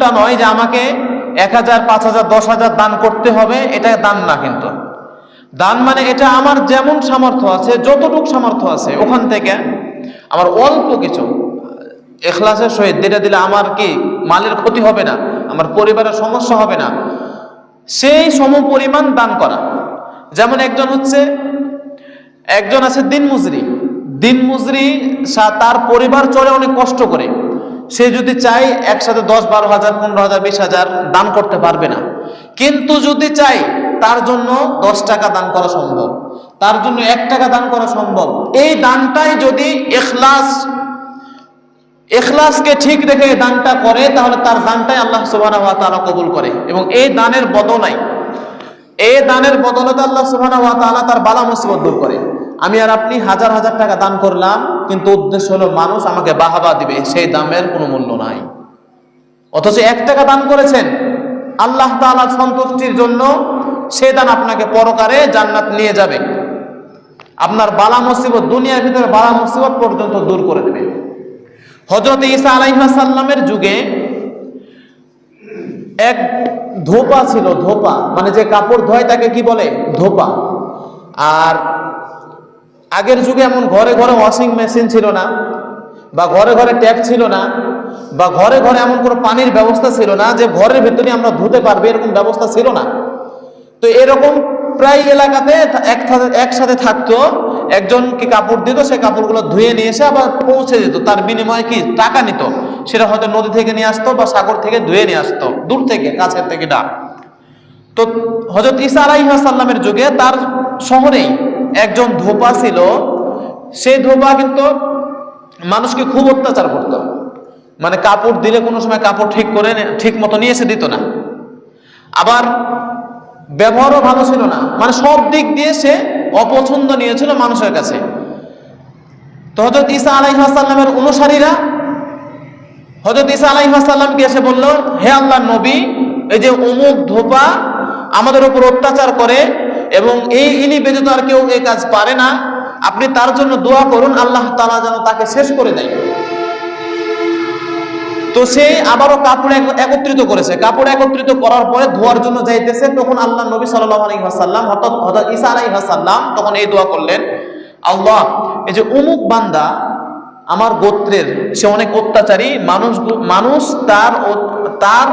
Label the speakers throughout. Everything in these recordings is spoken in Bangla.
Speaker 1: এমনটা নয় যে আমাকে এক হাজার, পাঁচ হাজার, দশ হাজার দান করতে হবে, এটা দান না কিন্তু। দান মানে এটা আমার যেমন সামর্থ্য আছে, যতটুক সামর্থ্য আছে, ওখান থেকে আমার অল্প কিছু। এখলাসের সহিত দিলে দিলে আমার কি মালের ক্ষতি হবে না, আমার পরিবারের সমস্যা হবে না, সেই সম পরিমাণ দান করা। যেমন একজন হচ্ছে, একজন আছে দিন মজুরি দিন মজুরি তার পরিবার চলে অনেক কষ্ট করে। সে যদি চায় একসাথে দশ, বারো হাজার, পনেরো হাজার, বিশ হাজার দান করতে পারবে না। কিন্তু যদি চাই তার জন্য দশ টাকা দান করা সম্ভব। তার জন্য এক টাকা দান করা সম্ভব। এই দানটাই যদি এখলাস, এখলাসকে ঠিক রেখে দানটা করে, তাহলে তার দানটাই আল্লাহ ওয়া তাআলা কবুল করে। এবং এই দানের বদলাই এই দানের বদলতে আল্লাহ তাআলা তার বালা মুসিবত দূর করে। আমি আর আপনি হাজার হাজার টাকা দান করলাম কিন্তু উদ্দেশ্য হলো মানুষ আমাকে বাহাবা দিবে, সেই দামের কোনো মূল্য নাই। অথচ এক টাকা দান করেছেন, আল্লাহ তাআলার সন্তুষ্টির জন্য সে দান আপনাকে পরকারে জান্নাত নিয়ে যাবে। আপনার বালা মুসিবত, দুনিয়ার ভিতরে বালা মুসিবত পর্যন্ত দূর করে দেবে। হজরত ঈসা আলাইহাসাল্লামের যুগে এক ধোপা ছিল, ধোপা মানে যে কাপড় ধোয় তাকে কি বলে? ধোপা। আর আগের যুগে এমন ঘরে ঘরে ওয়াশিং মেশিন ছিল না, বা ঘরে ঘরে ট্যাপ ছিল না, বা ঘরে ঘরে এমন কোনো পানির ব্যবস্থা ছিল না যে ঘরের ভেতরে আমরা ধুতে পারবে, এরকম ব্যবস্থা ছিল না। তো এরকম প্রায় এলাকাতে এক একসাথে থাকতো, একজনকে কাপড় দিত, সে কাপড়গুলো ধুয়ে নিয়ে এসে আবার পৌঁছে দিত। তার বিনিময়ে কি টাকা নিত? সেটা হয়তো নদী থেকে নিয়ে আসতো বা সাগর থেকে ধুয়ে নিয়ে আসতো, দূর থেকে, কাছের থেকে না তো হজরত ঈসা আলাইহাসাল্লামের যুগে তার শহরেই একজন ধোপা ছিল, সেই ধোপা কিন্তু মানুষকে খুব অত্যাচার করতো। মানে কাপড় দিলে কোনো সময় কাপড় ঠিক করে ঠিক মতো নিয়ে এসে দিত না। আবার ব্যবহারও ভালো ছিল না। মানে সব দিক দিয়ে সে অপছন্দ নিয়েছিল মানুষের কাছে। তো হজরত ঈসা আলাইহাসাল্লামের অনুসারীরা হজরত ঈসা আলাইহাসাল্লামকে এসে বলল, হে আল্লাহ নবী, এই যে অমুক ধোপা আমাদের উপর অত্যাচার করে এবং এই ইনি ব্যতীত আর কেউ এই কাজ পারে না। আপনি তার জন্য দোয়া করুন, আল্লাহ তাআলা যেন তাকে শেষ করে দেয়। তো সে আবারও কাপড় একত্রিত করেছে। কাপড় একত্রিত করার পরে ধোয়ার জন্য যাইতেছে, তখন আল্লাহ নবী সাল্লাল্লাহু আলাইহি ওয়াসাল্লাম, হঠাৎ হঠাৎ ঈসা আলাইহিস সালাম তখন এই দোয়া করলেন, আল্লাহ, এই যে উমুক বান্দা আমার গোত্রের, সে অনেক অত্যাচারী, মানুষ মানুষ তার তার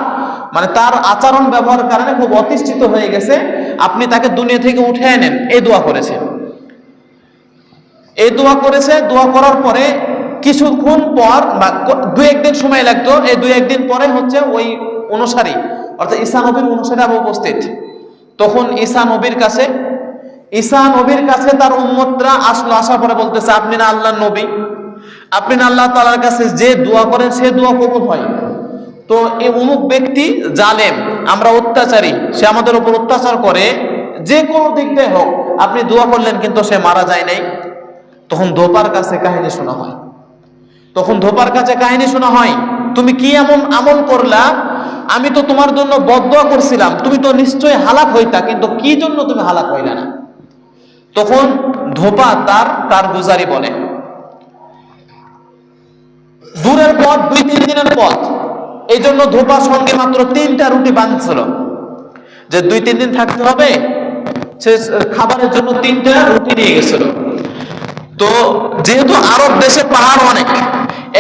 Speaker 1: মানে তার আচরণ ব্যবহারের কারণে খুব অতিষ্ঠিত হয়ে গেছে আপনি তাকে দুনিয়া থেকে উঠে এনেন এই দোয়া করেছে। এই দোয়া করেছে, দোয়া করার পরে কিছুক্ষণ পর বা দু একদিন সময় লাগতো, এই দু একদিন পরে হচ্ছে ওই অনুসারী, অর্থাৎ ঈসা নবীর অনুসারী আবার উপস্থিত। তখন ঈসা নবীর কাছে, ঈসা নবীর কাছে তার উম্মতরা আসলো, আসার পরে বলতেছে, আপনি না আল্লাহ নবী, আপনি না আল্লাহ তালার কাছে যে দোয়া করেন, সে দোয়া কবুল হয়। তো এই অমুক ব্যক্তি জালেম আমরা অত্যাচারী, সে আমাদের উপর অত্যাচার করে, যে কোনো দিক দিয়ে হোক, আপনি দোয়া করলেন কিন্তু সে মারা যায় নাই। তখন ধোপার কাছে কাহিনী শোনা হয়। তখন ধোপার কাছে কাহিনী শোনা হয়, তুমি কি এমন আমল করলা? আমি তো তোমার জন্য বদয়া করছিলাম। তুমি তো নিশ্চয়ই হালাক হইতা, কিন্তু কি জন্য তুমি হালাক হইলা না? তখন ধোপা তার তার গুজারি বলে। দূরের পথ দুই তিন দিনের পথ। এই জন্য ধোপা সঙ্গে মাত্র তিনটা রুটি বাঁধছিল যে দুই, তিন দিন থাকতে হবে, সে খাবারের জন্য তিনটা রুটি নিয়ে গেছিল। তো যেহেতু আরব দেশে পাহাড় অনেক,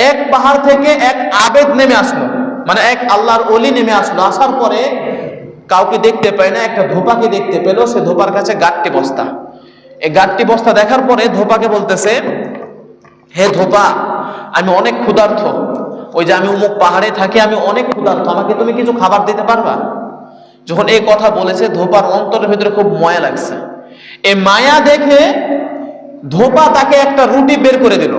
Speaker 1: এক পাহাড় থেকে এক আবেদ নেমে আসলো। মানে এক আল্লাহর অলি নেমে আসলো। আসার পরে কাউকে দেখতে পায় না, একটা ধোপাকে দেখতে পেল, সে ধোপার কাছে গাট্টি বস্তা। এই গাট্টি বস্তা দেখার পরে ধোপাকে বলতেছে, হে ধোপা, আমি অনেক ক্ষুধার্থ। ওই যে আমি অমুক পাহাড়ে থাকি, আমি অনেক ক্ষুধার্থ আমাকে তুমি কিছু খাবার দিতে পারবা? যখন এই কথা বলেছে, ধোপার অন্তরের ভিতরে খুব মায়া লাগছে। এই মায়া দেখে ধোপা তাকে একটা রুটি বের করে দিল।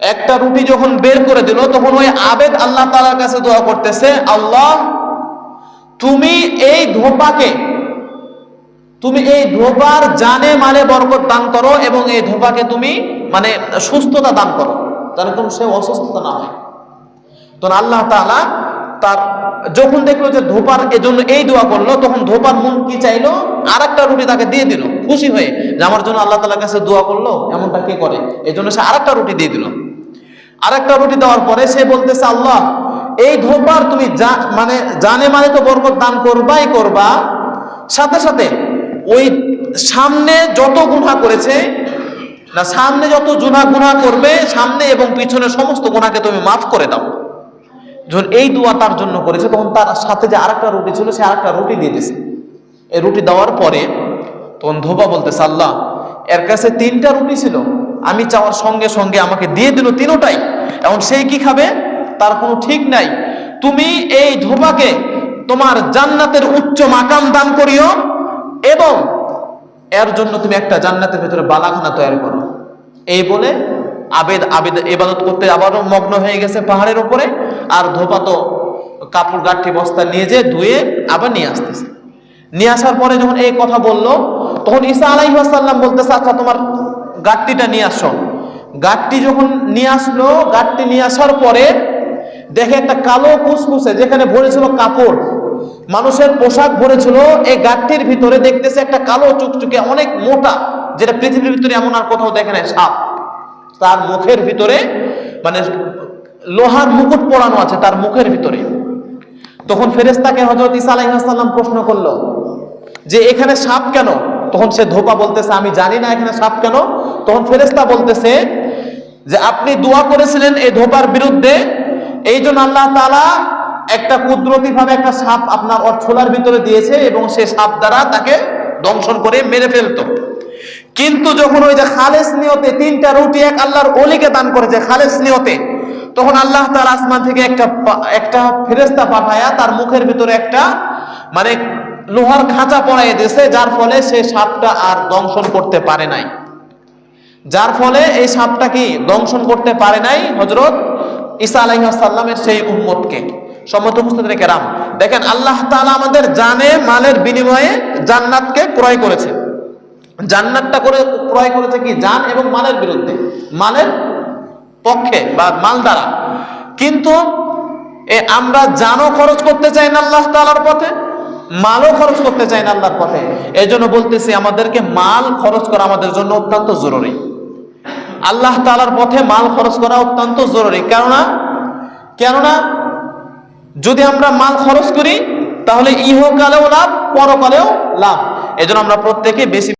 Speaker 1: একটা রুটি যখন বের করে দিল, তখন ওই আবেদ আল্লাহ তালার কাছে দোয়া করতেছে, আল্লাহ, তুমি এই ধোপাকে, তুমি এই ধোপার জানে মালে বরকত দান করো এবং এই ধোপাকে তুমি মানে সুস্থতা দান করো। কোনো সে অসুস্থতা না হয়। তখন আল্লাহ তাআলা তার যখন দেখল যে ধোপার এজন্য এই দোয়া করল, তখন ধোপার মন কি চাইলো? আর একটা রুটি তাকে দিয়ে দিল, খুশি হয়ে। যে আমার জন্য আল্লাহ তালার কাছে দোয়া করল, এমনটা কে করে? এই জন্য সে আর একটা রুটি দিয়ে দিল। আর একটা রুটি দেওয়ার পরে সে বলতেছে, আল্লাহ, এই ধোপার তুমি যা- মানে জানে মানে তো বরকত দান করবাই করবা। সাথে সাথে ওই সামনে যত গুণা করেছে, না, সামনে যত জুনা গুণা করবে, সামনে এবং পিছনে সমস্ত গুনাহকে তুমি মাফ করে দাও। যখন এই দোয়া তার জন্য করেছে, তখন তার সাথে যে আরেকটা রুটি ছিল, সে আরেকটা রুটি দিয়ে দিয়েছে। এই রুটি দেওয়ার পরে তখন ধোবা বলতেছে, আল্লাহ, এর কাছে তিনটা রুটি ছিল। আমি চাওয়ার সঙ্গে সঙ্গে আমাকে দিয়ে দিল তিনোটাই। এখন সেই কি খাবে? তার কোনো ঠিক নাই। তুমি এই ধোবাকে তোমার জান্নাতের উচ্চ মাকাম দান করিও এবং এর জন্য তুমি একটা জান্নাতের ভেতরে বালাখানা তৈরি করো। এই বলে আবেদ আবেদ এবাদত করতে আবারও মগ্ন হয়ে গেছে পাহাড়ের উপরে। আর ধোপা তো কাপড় গাঠি বস্তা নিয়ে যে ধুয়ে আবার নিয়ে আসতেছে। নিয়ে আসার পরে যখন এই কথা বলল, তখন ঈসা আলাইহাসাল্লাম বলতেছে আচ্ছা তোমার গাঠটিটা নিয়ে আসো। গাঠটি যখন নিয়ে আসলো, গাঠটি নিয়ে আসার পরে দেখে একটা কালো কুসকুসে যেখানে ভরেছিল কাপড়, মানুষের পোশাক ভরেছিল, এই গাঠটির ভিতরে দেখতেছে একটা কালো চুকচুকে অনেক মোটা, যেটা পৃথিবীর ভিতরে এমন আর কোথাও দেখে নাই সাপ। তার মুখের ভিতরে মানে লোহার মুকুট পরানো আছে তার মুখের ভিতরে। তখন ফেরেস্তাকে হজরত ইসা আলাইহাসাল্লাম প্রশ্ন করল, যে এখানে সাপ কেন? তখন সে ধোপা বলতেছে, আমি জানি না এখানে সাপ কেন। তখন ফেরেস্তা বলতেছে যে, আপনি দোয়া করেছিলেন এই ধোপার বিরুদ্ধে, এই জন্য আল্লাহ তালা একটা কুদরতি ভাবে একটা সাপ আপনার ওর ছোলার ভিতরে দিয়েছে এবং সে সাপ দ্বারা তাকে দংশন করে মেরে ফেলতো। কিন্তু যখন ওই যে খালেস নিয়তে তিনটা রুটি এক আল্লাহর অলিকে দান করেছে, খালেস নিয়তে তখন আল্লাহ তার আসমান থেকে একটা একটা ফেরেস্তা পাঠায়া তার মুখের ভিতরে একটা মানে লোহার খাঁচা পড়াই দিয়েছে, যার ফলে সে সাপটা আর দংশন করতে পারে নাই। যার ফলে এই সাপটা কি দংশন করতে পারে নাই? হজরত ঈসা আলাইহাসাল্লামের সেই উম্মতকে। সম্মত উপস্থিত কেরাম, দেখেন আল্লাহ তাআলা আমাদের জানে, মালের বিনিময়ে জান্নাতকে ক্রয় করেছে। জান্নাতটা করে, ক্রয় করেছে কি? জান এবং মালের বিরুদ্ধে। মালের পক্ষে বা মাল দ্বারা। কিন্তু আমরা জানও খরচ করতে চাই না আল্লাহ তাআলার পথে, মালও খরচ করতে চাই না আল্লাহর পথে। এই জন্য বলতেছি, আমাদেরকে মাল খরচ করা আমাদের জন্য অত্যন্ত জরুরি। আল্লাহ তালার পথে মাল খরচ করা অত্যন্ত জরুরি। কেননা কেননা, যদি আমরা মাল খরচ করি, তাহলে ইহকালেও লাভ, পরকালেও লাভ। এজন্য আমরা প্রত্যেকে বেশি